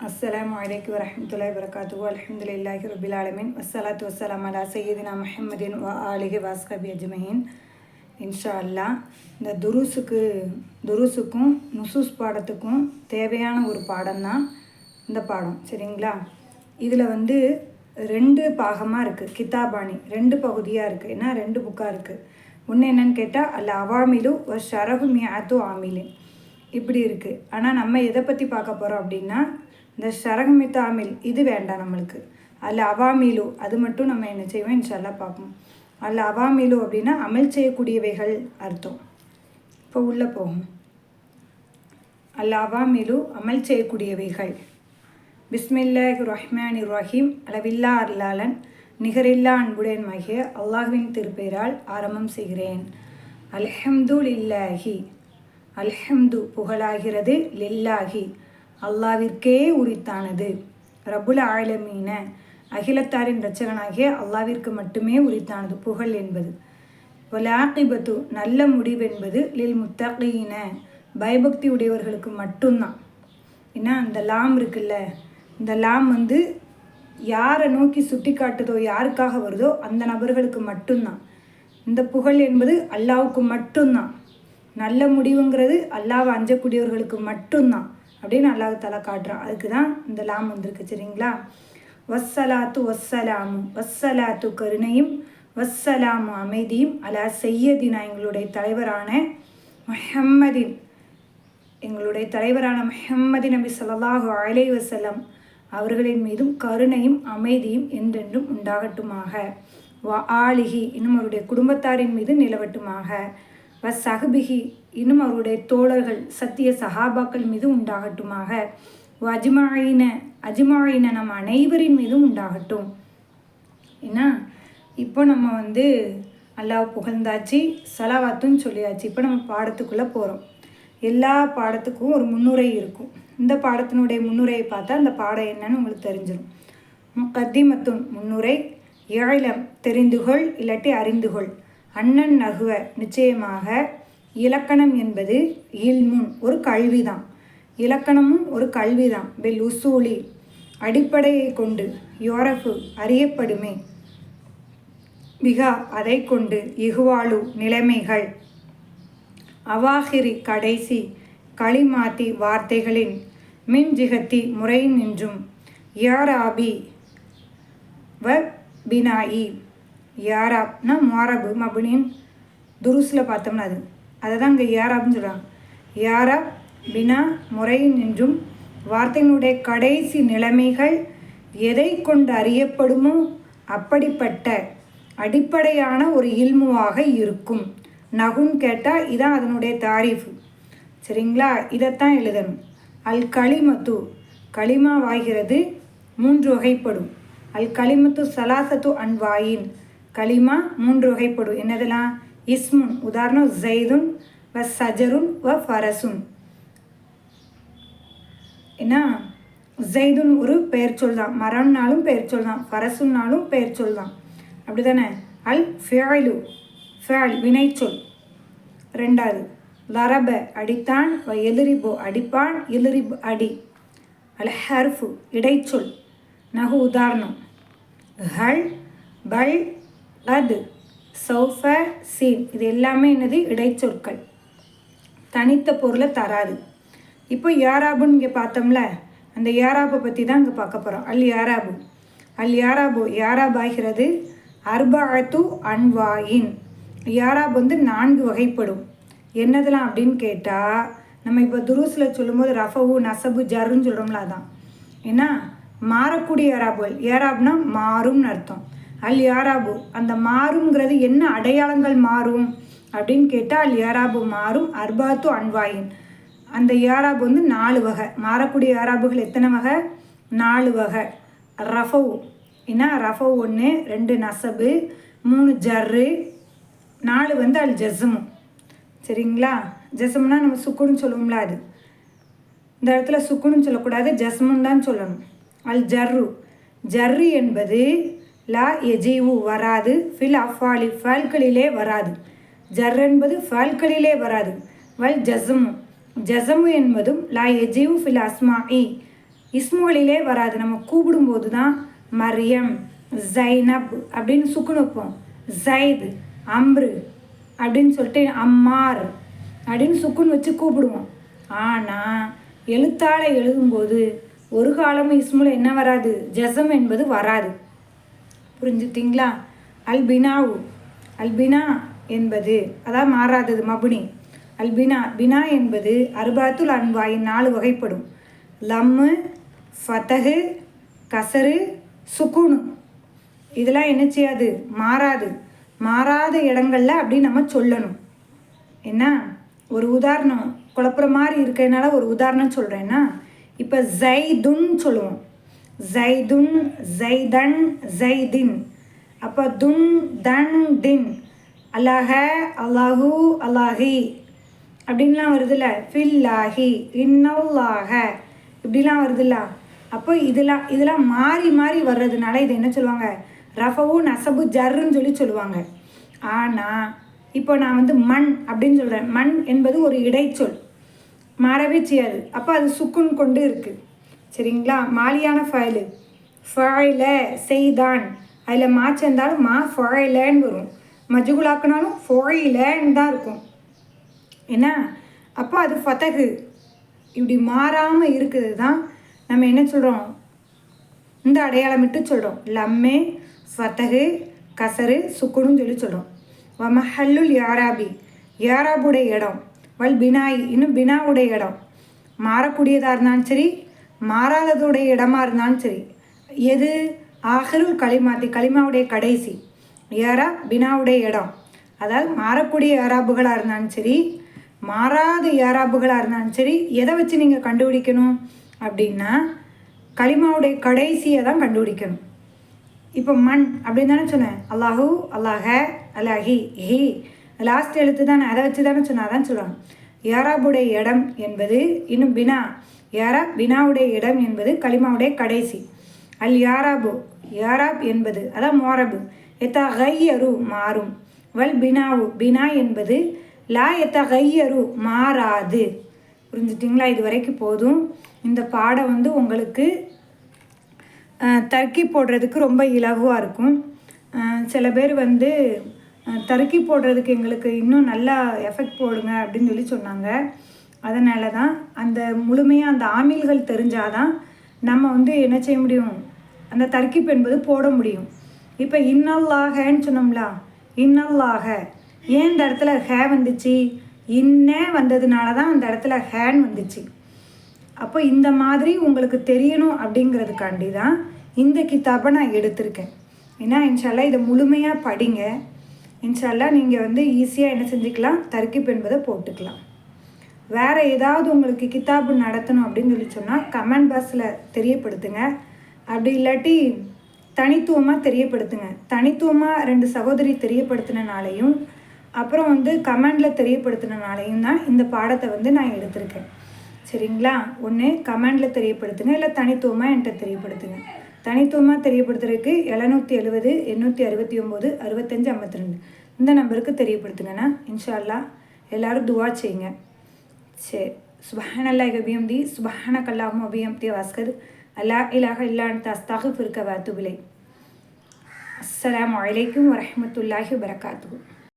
அஸ்லாம் அலைக்கும் வரமத்துல்லா வரகாத்து அலமதுல்லாஹி ரபில் ஆலமீன் வஸ்ஸலாத்து வஸ்ஸலாம் அலா சையதினா முஹம்மதின் வ ஆலிஹி வாஸ்கபி அஜ்மஹின் இன்ஷா அல்லாஹ் இந்த துருசுக்கு துருசுக்கும் நுசூஸ் பாடத்துக்கும் தேவையான ஒரு பாடம் தான் இந்த பாடம். சரிங்களா? இதில் வந்து ரெண்டு பாகமாக இருக்குது கிதாபாணி ரெண்டு பகுதியாக இருக்குது ஏன்னா ரெண்டு புக்காக இருக்குது ஒன்று என்னன்னு கேட்டால் அல்ல அவாமிலு ஒரு ஷரகு மியாத்து ஆமிலு இப்படி இருக்குது ஆனால் நம்ம எதை பற்றி பார்க்க போகிறோம் அப்படின்னா இந்த ஷரகமித்த ஆமில் இது வேண்டாம் நம்மளுக்கு. அதில் அவாமிலு அது மட்டும் நம்ம என்ன செய்வோம்? இன்ஷால்லா பார்ப்போம். அதில் அவாமிலு அப்படின்னா அமல் செய்யக்கூடியவைகள் அர்த்தம். இப்போ உள்ளே போகும். அல்ல அவாமிலு அமல் செய்யக்கூடியவைகள். பிஸ்மில்லாஹ் ரஹ்மான் ரஹீம். அளவில்லா அருளாளன் நிகரில்லா அன்புடன் மகிய அல்லாஹ்வின் திருப்பெயரால் ஆரம்பம் செய்கிறேன். அல்ஹம்து லில்லாஹி அல்ஹம்து புகழாகிறது லில்லாஹி. அல்லாவிற்கே உரித்தானது. ரபுல் ஆழமீன அகிலத்தாரின் இரட்சகனாகிய அல்லாவிற்கு மட்டுமே உரித்தானது புகழ் என்பது. வலாகிபத்து. நல்ல முடிவென்பது லில் முத்தகீன. பயபக்தி உடையவர்களுக்கு மட்டும்தான். ஏன்னா அந்த லாம் இருக்குல்ல இந்த லாம் வந்து யாரை நோக்கி சுட்டி காட்டுதோ யாருக்காக வருதோ அந்த நபர்களுக்கு மட்டும்தான். இந்த புகழ் என்பது அல்லாவுக்கு மட்டும்தான். நல்ல முடிவுங்கிறது அல்லாவை அஞ்சக்கூடியவர்களுக்கு மட்டும்தான். அப்படின்னு அல்லாஹ் தலா காட்டுறான். அதுக்கு தான் இந்த லாம் வந்திருக்கு சரிங்களா? வஸ்ஸலாத்து வஸ்ஸலாமும் வஸ்ஸலாத்து கருணையும் வஸ்ஸலாமு அமைதியும் அலா செய்யதினா எங்களுடைய தலைவரான மெஹம்மதின் எங்களுடைய தலைவரான மெஹம்மதி நபி ஸல்லல்லாஹு அலை வசலம் அவர்களின் மீதும் கருணையும் அமைதியும் என்றென்றும் உண்டாகட்டுமாக. வ ஆலிகி இன்னும் அவருடைய குடும்பத்தாரின் மீது நிலவட்டுமாக. வ சஹபிகி இன்னும் அவருடைய தோழர்கள் சத்திய சஹாபாக்கள் மீது உண்டாகட்டுமாக. அஜ்மாயின அஜ்மாயின நம் அனைவரின் மீதும் உண்டாகட்டும். ஏன்னா இப்போ நம்ம வந்து அல்லாஹ் புகழ்ந்தாச்சு சலாவாத்தும் சொல்லியாச்சு. இப்போ நம்ம பாடத்துக்குள்ளே போகிறோம் எல்லா பாடத்துக்கும் ஒரு முன்னுரை இருக்கும். இந்த பாடத்தினுடைய முன்னுரையை பார்த்தா அந்த பாடம் என்னன்னு உங்களுக்கு தெரிஞ்சிடும் முக்கத்திமத்துன் முன்னுரை ஏழம் தெரிந்துகொள் இல்லாட்டி அறிந்துகொள். அண்ணன் நகுவ நிச்சயமாக இலக்கணம் என்பது இல்முன் ஒரு கல்விதான். இலக்கணமும் ஒரு கல்விதான். பெல் உசூலி அடிப்படையை கொண்டு யோரஃபு அறியப்படுமே. மிகா அதை கொண்டு இகுவாலு நிலைமைகள். அவாகிரி கடைசி களிமாத்தி வார்த்தைகளின் மின்ஜிகத்தி முறை நின்றும் யாராபி வ பினாயி யாராப்னா மாரபு மபுனின் துருஸில் பார்த்தோம்னா அது. அதை தான் இங்கே யாராப்னு சொல்கிறாங்க யாராப் வினா முறை நின்றும் வார்த்தையினுடைய கடைசி நிலைமைகள் எதை கொண்டு அறியப்படுமோ அப்படிப்பட்ட அடிப்படையான ஒரு இல்முவாக இருக்கும். நகுன்னு கேட்டால் இதான் அதனுடைய தாரீஃபு. சரிங்களா? இதைத்தான் எழுதணும். அல் களிமத்து களிமாவாகிறது மூன்று வகைப்படும். அல் களிமத்து சலாசத்து அன்வாயின் களிமா மூன்று வகைப்படும். என்னதெல்லாம்? இஸ்முன் உதாரணம் ஜெய்துன் வ சஜருன் வ ஃபரசுன். என்ன? ஜெய்துன் ஒரு பெயர் சொல் தான் மரம்னாலும் பெயர் சொல் தான் ஃபரசுன்னாலும் பெயர் சொல் தான் அப்படி தானே அல் ஃபியாலு ஃபியால் வினைச்சொல். ரெண்டாவது லரப அடித்தான் வ எதிரிபோ அடிப்பான் எதிரிபு அடி. அல் ஹர்ஃபு இடைச்சொல். நகு உதாரணம். ஹல் பல் அது சௌஃப சீன் இது எல்லாமே என்னது? இடைச்சொற்கள். தனித்த பொருளை தராது. இப்போ யாராபுன்னு இங்கே பார்த்தோம்ல அந்த யாராபை பற்றி தான் இங்கே பார்க்க போகிறோம் அல் யாராபு. அல் யாராபு யாராப் ஆகிறது? அர்பாத்து அன்வாயின். யாராப் வந்து நான்கு வகைப்படும். என்னதெல்லாம் அப்படின்னு கேட்டால் நம்ம இப்போ துருஸில் சொல்லும்போது ரஃபவு நசபு ஜருன்னு சொல்கிறோம்ல அதான். ஏன்னா மாறக்கூடிய யாராபுகள். யாராப்னா மாறும்னு அர்த்தம். அல் யாராபு அந்த மாறுங்கிறது என்ன அடையாளங்கள் மாறும் அப்படின்னு கேட்டால் அல் யாராபு மாறும் அர்பாத்து அன்வாயின். அந்த யாராபு வந்து நாலு வகை. மாறக்கூடிய யாராபுகள் எத்தனை வகை? நாலு வகை. ரஃபவு. ஏன்னா ரஃபவு ஒன்று ரெண்டு நசபு மூணு ஜர்ரு நாலு வந்து அல் ஜஸ்மு. சரிங்களா? ஜஸ்முன்னா நம்ம சுக்குன்னு சொல்லுவோம்ல அது. இந்த இடத்துல சுக்குன்னு சொல்லக்கூடாது ஜஸ்முன்னு தான் சொல்லணும். அல் ஜர்ரு. ஜர்ரு என்பது லா எஜீவு வராது ஃபில் அஃபாலி ஃபால்களிலே வராது. ஜர் என்பது ஃபால்களிலே வராது. வல் ஜசமு ஜசமு என்பதும் லா எஜீவு ஃபில் அஸ்மாஇ. இஸ்முகளிலே வராது. நம்ம கூப்பிடும்போது தான் மரியம் ஜைனப் அப்படின்னு சுக்குனுப்போம் வைப்போம். ஜைது அம்ரு அப்படின்னு சொல்லிட்டு அம்மார் அப்படின்னு சுக்குன்னு வச்சு கூப்பிடுவோம். ஆனால் எழுத்தால் எழுதும்போது ஒரு காலமும் இஸ்முல என்ன வராது? ஜசம் என்பது வராது. புரிஞ்சுட்டிங்களா அல்பினாவு. அல்பினா என்பது அதான் மாறாதது மபுனி. அல்பினா பினா என்பது அருபாத்துல் அன்வாயின் நாலு வகைப்படும். லம்மு ஃபத்தகு கசரு சுக்குனு இதெல்லாம் என்ன செய்யாது? மாறாது. மாறாத இடங்களில் அப்படி நம்ம சொல்லணும். என்ன? ஒரு உதாரணம் குழப்புற மாதிரி இருக்கிறதுனால ஒரு உதாரணம் சொல்கிறேன்னா இப்போ ஜைதுன்னு சொல்லுவோம். ஜைதுன் ஜைதன் ஜைதின் அப்போ துன் தன் தின் அல்லாஹ அல்லாஹு அல்லாஹி அப்படின்லாம் வருதுல்ல ஃபில்லாஹி இன்னல்லாஹ இப்படிலாம் வருதுல்ல அப்போ இதெல்லாம் இதெல்லாம் மாறி மாறி வர்றதுனால இது என்ன சொல்லுவாங்க ரஃபவு நசபு ஜர்ன்னு சொல்லி சொல்லுவாங்க ஆனால் இப்போ நான் வந்து மண் அப்படின்னு சொல்கிறேன் மண் என்பது ஒரு இடைச்சொல் மாறவே செய்யாது அப்போ அது சுக்குன் கொண்டு இருக்குது சரிங்களா? மாலியான ஃபைலு. ஃபைல செய்தான். அதில் மா சேர்ந்தாலும் மா ஃபொழைலன்னு வரும். மஜுகுலாக்குனாலும் ஃபொழைலன்னு தான் இருக்கும். என்ன? அப்போ அது ஃபதகு. இப்படி மாறாமல் இருக்குது தான் நம்ம என்ன சொல்கிறோம் இந்த அடையாளமிட்டு சொல்கிறோம் லம்மே ஃபத்தகு கசரு சுக்குன்னு சொல்லி சொல்கிறோம் வமஹல்லுல் யாராபி. யாராபுடைய இடம். வல் பினாய். இன்னும் பினாவுடைய இடம். மாறக்கூடியதாக இருந்தாலும் சரி மாறாததுடைய இடமா இருந்தாலும் சரி. எது? ஆஹருல் களிமாத்தி களிமாவுடைய கடைசி. ஏரா பினாவுடைய இடம். அதாவது மாறக்கூடிய ஏராபுகளாக இருந்தாலும் சரி மாறாத ஏராபுகளாக இருந்தாலும் சரி எதை வச்சு நீங்கள் கண்டுபிடிக்கணும் அப்படின்னா களிமாவுடைய கடைசியை தான் கண்டுபிடிக்கணும். இப்போ மண் அப்படின்னு தானே சொன்னேன். அல்லாஹூ அல்லாஹ அல்லாஹி ஹி. லாஸ்ட் எழுத்து தானே. அதை வச்சு தானே சொன்னால் தான் சொல்லுவாங்க ஏராபுடைய இடம் என்பது இன்னும் பினா. யாரா பினாவுடைய இடம் என்பது களிமாவுடைய கடைசி. அல் யாராபு. யாராப் என்பது அதான் மோரபு எத்தா கையரு மாறும். வல் பினாவு. பினா என்பது லா எத்தா கையரு மாறாது. புரிஞ்சுட்டிங்களா? இது வரைக்கும் போதும். இந்த பாடம் வந்து உங்களுக்கு தர்க்கி போடுறதுக்கு ரொம்ப இலகுவாக இருக்கும். சில பேர் வந்து தருக்கி போடுறதுக்கு எங்களுக்கு இன்னும் நல்லா எஃபெக்ட் போடுங்க அப்படின்னு சொல்லி சொன்னாங்க. அதனால தான் அந்த முழுமையாக அந்த ஆமில்கள் தெரிஞ்சாதான் நம்ம வந்து என்ன செய்ய முடியும்? அந்த தர்க்கிப் என்பது போட முடியும். இப்போ இன்னல்லாகன்னு சொன்னோம்ல இன்னல்லாக ஏன் இந்த இடத்துல ஹே வந்துச்சு? இன்னே வந்ததுனால தான் அந்த இடத்துல ஹேன் வந்துச்சு. அப்போ இந்த மாதிரி உங்களுக்கு தெரியணும் அப்படிங்கிறதுக்காண்டி தான் இந்த கித்தாப்பை நான் எடுத்திருக்கேன். ஏன்னா இன்ஷால்லா இதை முழுமையாக படிங்க. இன்ஷால்லா நீங்கள் வந்து ஈஸியாக என்ன செஞ்சுக்கலாம்? தர்க்கிப் என்பதை போட்டுக்கலாம். வேறு ஏதாவது உங்களுக்கு கித்தாபு நடத்தணும் அப்படின்னு சொல்லி சொன்னால் கமெண்ட் பாக்ஸில் தெரியப்படுத்துங்க. அப்படி இல்லாட்டி தனித்துவமாக தெரியப்படுத்துங்க. தனித்துவமாக ரெண்டு சகோதரி தெரியப்படுத்தினாலையும் அப்புறம் வந்து கமெண்டில் தெரியப்படுத்தினாலையும் தான் இந்த பாடத்தை வந்து நான் எடுத்திருக்கேன். சரிங்களா? ஒன்று கமெண்டில் தெரியப்படுத்துங்க இல்லை தனித்துவமாக என்கிட்ட தெரியப்படுத்துங்க. தனித்துவமாக தெரியப்படுத்துறதுக்கு எழுநூற்றி எழுபது எண்ணூற்றி அறுபத்தி ஒம்பது அறுபத்தஞ்சு ஐம்பத்தி ரெண்டு. இந்த நம்பருக்கு தெரியப்படுத்துங்கண்ணா இன்ஷால்லா எல்லோரும் துவா செய்யுங்க. சரி சுபஹான் அல்லாஹ் அபியம் சுபஹான கல்லாஹும் அபியம்தி வாஸ்கர் அல்லா இலாக இல்லான் தஸ்தாக பிறக்க வாத்துபிலை அஸ்லாம் அலைக்கும் வரமத்துல்லாஹி வரகாத்து